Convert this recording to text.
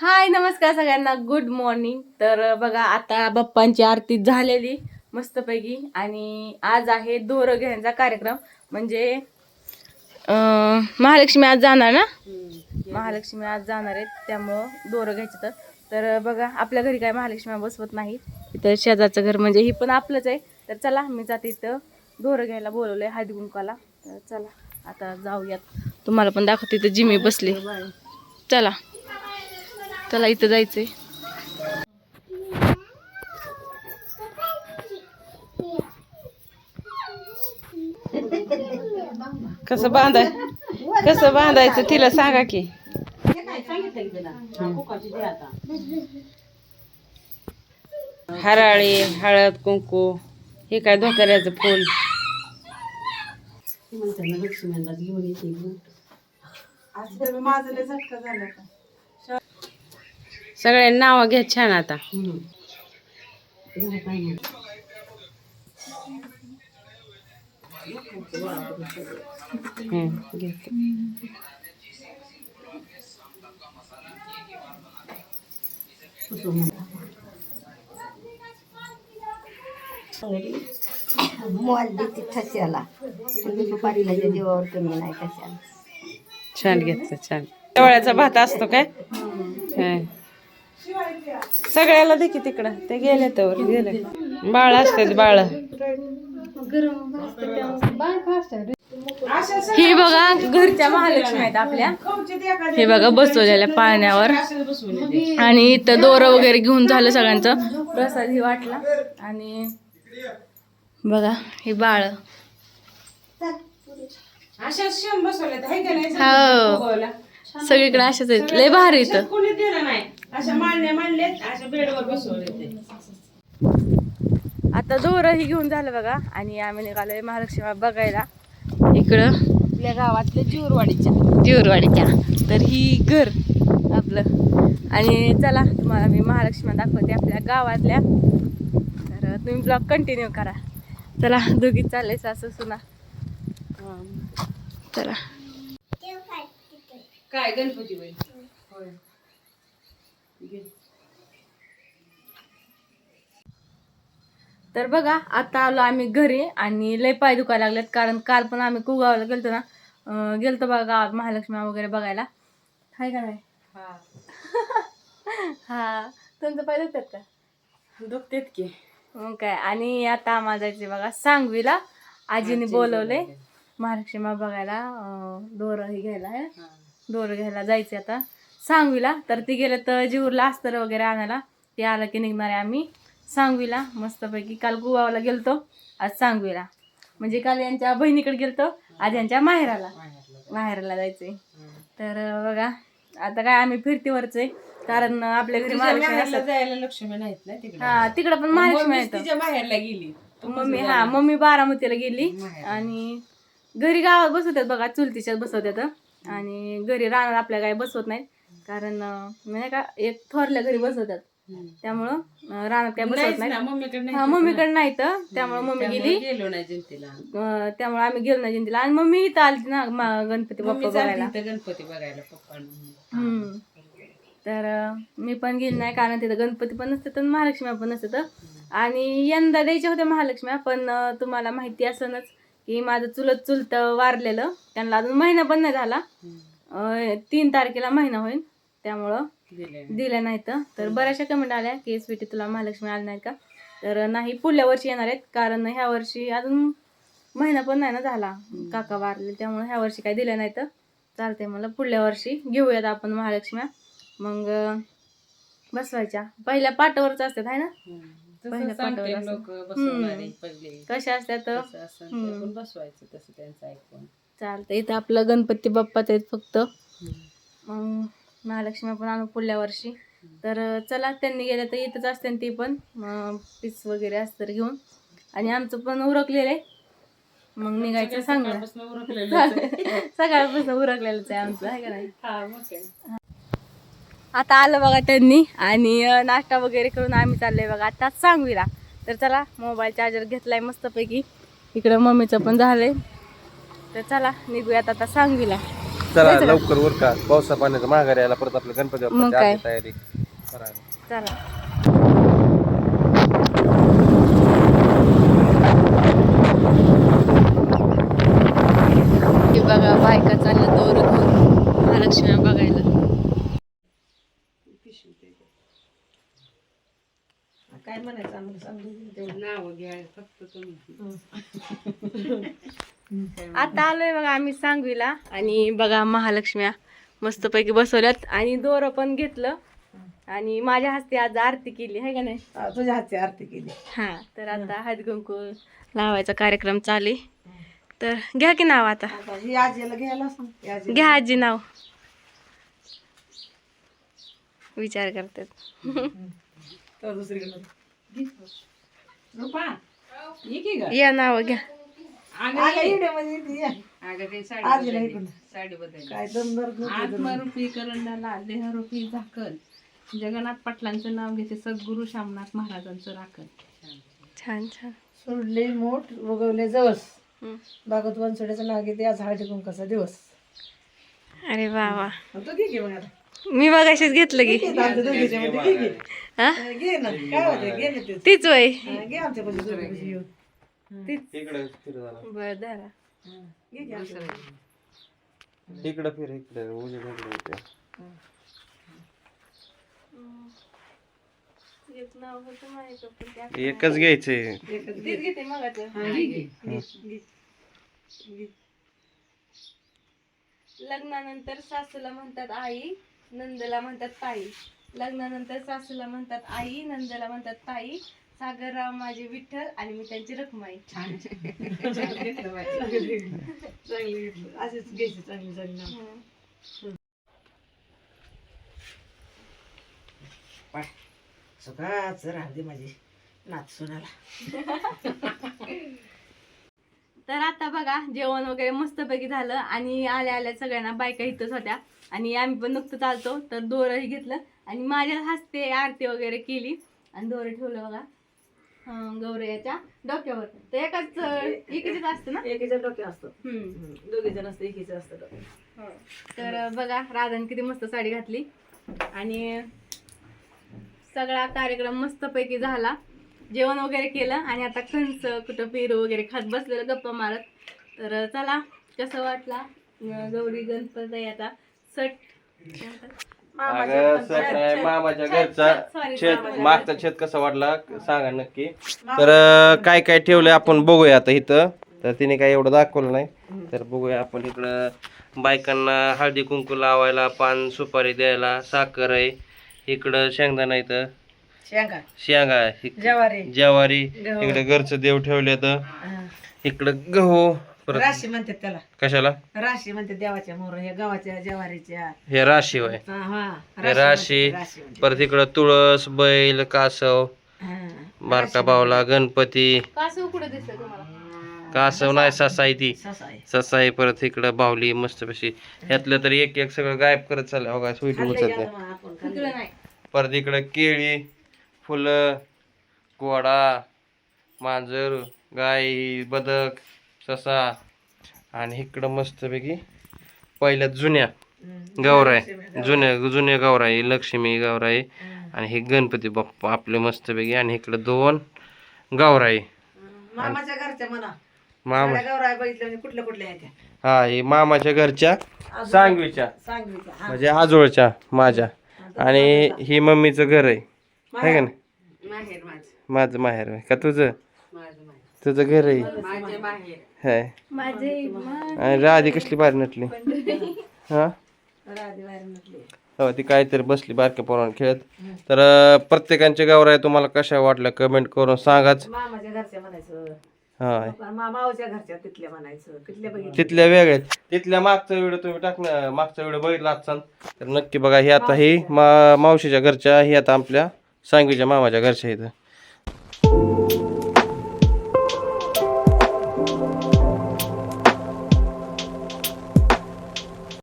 हाय नमस्कार सगळ्यांना. Good morning तर बघा आता बाप्पांची आरती झालेली मस्तपैकी. आणि आज आहे दोरं घेण्याचा कार्यक्रम. म्हणजे महालक्ष्मी आज जाणार ना? महालक्ष्मी आज जाणार आहेत. त्यामुळं दोरं घ्यायचं तर. तर बघा आपल्या घरी काय महालक्ष्मी बसवत नाही. इथं शेजारचं घर म्हणजे ही पण आपलंच आहे. तर चला मी जाते इथं. दोरं घ्यायला बोलवलंय हळदी कुंकाला तर चला आता जाऊयात. तुम्हाला पण दाखवते इथं जिमी बसली. चला. चला इथं जायचंय. कसं बांधाय कसं बांधायचं तिला सांगा की. हराळी हळद कुंकू हे काय धोत्याचं फूल. नाव घ्या छान आता. तुम्ही सुपारीला ज्या जीवावर कमी नाही कशाला. छान घेतलं छान. शेवळ्याचा भात असतो काय? हं. सगळ्याला दे की तिकडं. ते गेले तर गेले. बाळ असतात बाळ. हे बघा घरच्या महालक्ष्मी आहेत आपल्या. हे बघा बसवलेल्या पाळण्यावर. आणि इथं दोरं वगैरे घेऊन झालं सगळ्यांचं. प्रसाद ही वाटला. आणि बघा हे बाळ. हो. सगळीकडे अशाच आहेत. लय भारी इथं. कोणी दिलं नाही. अशा मांडण्या मांडलेत अशा बेडवर बसवले ते. आता दोरं ही घेऊन झालं बघा आणि आम्ही निघालोय महालक्ष्मी बघायला. इकडं आपल्या गावातल्या जिवरवाडीच्या जिवरवाडीच्या. तर ही घर आपलं. आणि चला तुम्हाला मी महालक्ष्मी दाखवते आपल्या गावातल्या. तर तुम्ही ब्लॉग कंटिन्यू करा. चला दोघी चालले सासू सुना. चला. काय गणपती बाई? होय. तर बघा आता आलो आम्ही घरी आणि लय पाय दुखायला लागलेत कारण काल पण आम्ही कुगावला गेलतो ना गेलतो बघा गावात महालक्ष्मी वगैरे बघायला. हाय का नाही? हा. हा. तुमचं पाय दुखतात का? दुखतेत की. मग काय? आणि आता आम्हाला जायचे बघा सांगवीला. आजीने बोलवले महालक्ष्मी बघायला दोरं हे घ्यायला आहे दोरं घ्यायला जायचे आता. सांगवीला तर ती गेलं तर जीवरला अस्तर वगैरे आणायला. ते आलं की निघणार आहे आम्ही सांगवीला. मस्तपैकी काल गोवाला गेलतो आज सांगवीला. म्हणजे काल यांच्या बहिणीकडे गेलतो आज यांच्या माहेराला. माहेराला जायचंय. तर बघा आता काय आम्ही फिरतीवरच आहे कारण आपल्या घरी महालक्ष्मी जायला लक्ष्मी नाहीत ना तिकडे? हा तिकडं पण महालक्ष्मी तिच्या गेली. मम्मी हा मम्मी बारामतीला गेली. आणि घरी गावात बसवतात बघा चुलतीच्यात बसवतात. आणि घरी राहणार आपल्या काय बसवत नाहीत. कारण म्हणजे का एक थोरल्या घरी बसवतात. त्यामुळं रानात काय बसवत नाही ना मम्मीकडे नाही हा मम्मीकडे नाही तर त्यामुळे मम्मी गेली. गेलो नाही जयंतीला. त्यामुळे आम्ही गेलो नाही जयंतीला. आणि मम्मी इथं आलती ना गणपती बाप्पा बघायला. गणपती बघायला पप्पा हम्म. तर मी पण गेली नाही कारण तिथं गणपती पण नसतात आणि महालक्ष्मी पण नसतात. आणि यंदा द्यायच्या होत्या महालक्ष्म्या पण तुम्हाला माहिती असनच की माझं चुलत चुलत वारलेलं. त्यांना अजून महिना पण नाही झाला. तीन तारखेला महिना होईल. त्यामुळं दिले नाहीत तर. बऱ्याचशा कमेंट आल्या की स्वीटी तुला महालक्ष्मी आल्या नाहीत का? तर नाही पुढल्या वर्षी येणार आहेत. कारण ह्या वर्षी अजून महिना पण नाही ना झाला. काका वारले त्यामुळे ह्या वर्षी काही दिल्या नाहीत चालते मला पुढल्या वर्षी घेऊयात आपण महालक्ष्म्या. मग बसवायच्या. पहिल्या पाटावरच असतात आहे ना? पहिल्या पाटावर असं. लोक बसवणारे हम्म. पहिले. कशा असतात कसं असं ते हम्म. आपण बसवायचं तसं त्यांचं ऐकून. चालतं इथं आपलं गणपती बाप्पाच आहेत फक्त. मग महालक्ष्मी पण आणू पुढल्या वर्षी. तर अं, चला त्यांनी गेल्या तर इथंच असते ती पण. पीस वगैरे असतं घेऊन. आणि आमचं पण उरकलेलं आहे मग निघायचं सांगलं सकाळपासून उरकलेलं आहे. सकाळपासून उरकलेलंच आहे आमचं आहे का नाही? हा, मग काय. आता आलं बघा त्यांनी आणि नाश्ता वगैरे करून आम्ही चाललोय बघा. आता सांगवीला. तर चला मोबाईल चार्जर घेतलाय मस्तपैकी. इकडं मम्मीचं पण झालंय. तर चला निघूयात आता सांगवीला. चला लवकर वर का? पावसा पाण्याचा माघारी यायला परत आपल्या गणपती मग काय? तयारी चला. बघा बायका चालल्या दोर महालक्ष्मी बघायला. काय म्हणायचं आम्हाला सांगू? आता आलोय बघा आम्ही सांगवीला. आणि बघा महालक्ष्म्या मस्तपैकी बसवल्यात. आणि दोरं पण घेतलं. आणि माझ्या हस्ते आज आरती केली आहे का नाही? तुझ्या हातची आरती केली. हा तर आता हळदी कुंकू लावायचा कार्यक्रम चालू आहे. तर घ्या की नाव आता. आता ही आजीला घ्यायला सांग ही आजी घ्या. आजी नाव. विचार करतात. तर दुसरीकडे. या इथे ये. आत्मरूपी देहरूपी झाकल जगन्नाथ पाटलांचं नाव घेते सद्गुरू शामनाथ महाराजांचं राखण. छान छान. सोडले मोठ उगवले जवस. भागवत वनसोड्याचं नाव घेते आज हळदी कुंकाचा दिवस. अरे वा वा. तू घे घे मग आता? मी बघाशीच घेतलं की. घे आमच्या दोघीच्या मध्ये घे घे. हा घे ना. काय होते घे ना ते. तीच वय. हा, घे आमच्या इकडे फिर जरा. बर धरा. घे घे आमच्या पाशी. इकडं फिर इकडे. उजवीकडे इकडे होते. एक नाव होतं माझ्याकडं, पण ते एकच घ्यायचंय तीच घेते मगाचं. लग्नानंतर सासूला म्हणतात आई नंदला म्हणतात ताई. लग्नानंतर सासूला म्हणतात आई नंदला म्हणतात ताई सागरराव माझे विठ्ठल आणि मी त्यांची रखमाई. चांगली घेतलं अशीच घ्यायची चांगली चांगली नाव. पाय. सगळाच राहते माझी नाच सुनाला. तर आता बघा जेवण वगैरे मस्तपैकी झालं आणि आल्या आल्या सगळ्यांना बायका इथंच होत्या. आणि आम्ही पण नुकतं चालतो तर दोरही घेतलं. आणि माझ्या हस्ते आरती वगैरे केली. आणि दोरं ठेवलं बघा. गौरयाच्या डोक्यावर. तर एकाच एकीच असतं ना? एकीच्या डोक्या असतो. दोघी जण असतं एकीचं असतं डोकं. तर बघा राधाने किती मस्त साडी घातली. आणि सगळा कार्यक्रम मस्तपैकी झाला. जेवण वगैरे केलं आणि आता कंच कुठं पेरू वगैरे खात बसलेलं गप्पा मारत. तर चला कसं वाटला? गौरी गणपती आता? सट. अगं सर नाही मामाच्या घरचा मागचा शेत कसा वाटला सांगा नक्की. तर अं, काय काय ठेवलंय आपण बघूया आता इथं. तर तिने काय एवढं दाखवलं नाही. तर बघूया आपण इकडं बायकांना हळदी कुंकू लावायला पान सुपारी द्यायला साखर आहे. इकडं शेंगदाणा इथं. शेंगा. शेंगा. आहे. ज्वारी. ज्वारी. इकडे घरचं देव ठेवले तर हा. इकडं गहू. परत राशी म्हणतात त्याला. कशाला? राशी म्हणते देवाच्या मोर या गावाच्या ज्वारीच्या. हे राशी होय. हा, हा. हे राशी म्हणतात, राशी. म्हणतात. परत इकडं तुळस बैल कासव हा. बारका बावला गणपती. कसं कुठं दिसतं तुम्हाला? कासव नाही ससाई ती. ससा आहे ससाई परत इकडं बावली मस्त पशी ह्यातलं तरी एक एक सगळं गायब करत चाललं हो काय स्वीट खाल्लं उचलत की आता मग आपण खाल्लं. तिकडं नाही. परत इकडं केळी फुलं कोडा मांजर गाय बदक. ससा आणि इकडं मस्तपैकी पहिल्या जुन्या. गौराय जुन्या जुन्या गौराई लक्ष्मी हम्म. आणि हे गणपती बाप्पा आपले मस्तपैकी. आणि इकडं दोन हम्म. मामाच्या घरच्या म्हणा. मामा. बघितल्या म्हणजे कुठल्या कुठल्या? हा हे मामाच्या घरच्या सांगवीच्या. म्हणजे आजोळच्या माझ्या. आणि ही मम्मीचं घर आहे. का नाही? माझं. माहेर का तुझं? तुझं घर आहे. हाय. आणि राधी कसली बाहेर नटली? हा? हो ती काहीतरी बसली बारक्या पोरांना खेळत. तर प्रत्येकांच्या गावराय तुम्हाला कशा वाटल्या कमेंट करून सांगाच. हा तिथल्या वेगळ्या आहेत. तिथल्या मागचा व्हिडिओ तुम्ही टाकणार. मागचा व्हिडिओ बघितला असाल तर नक्की बघा. ही आता ही मा मावशीच्या घरच्या ही आता आपल्या सांगवीच्या मामाच्या घरच्या इथं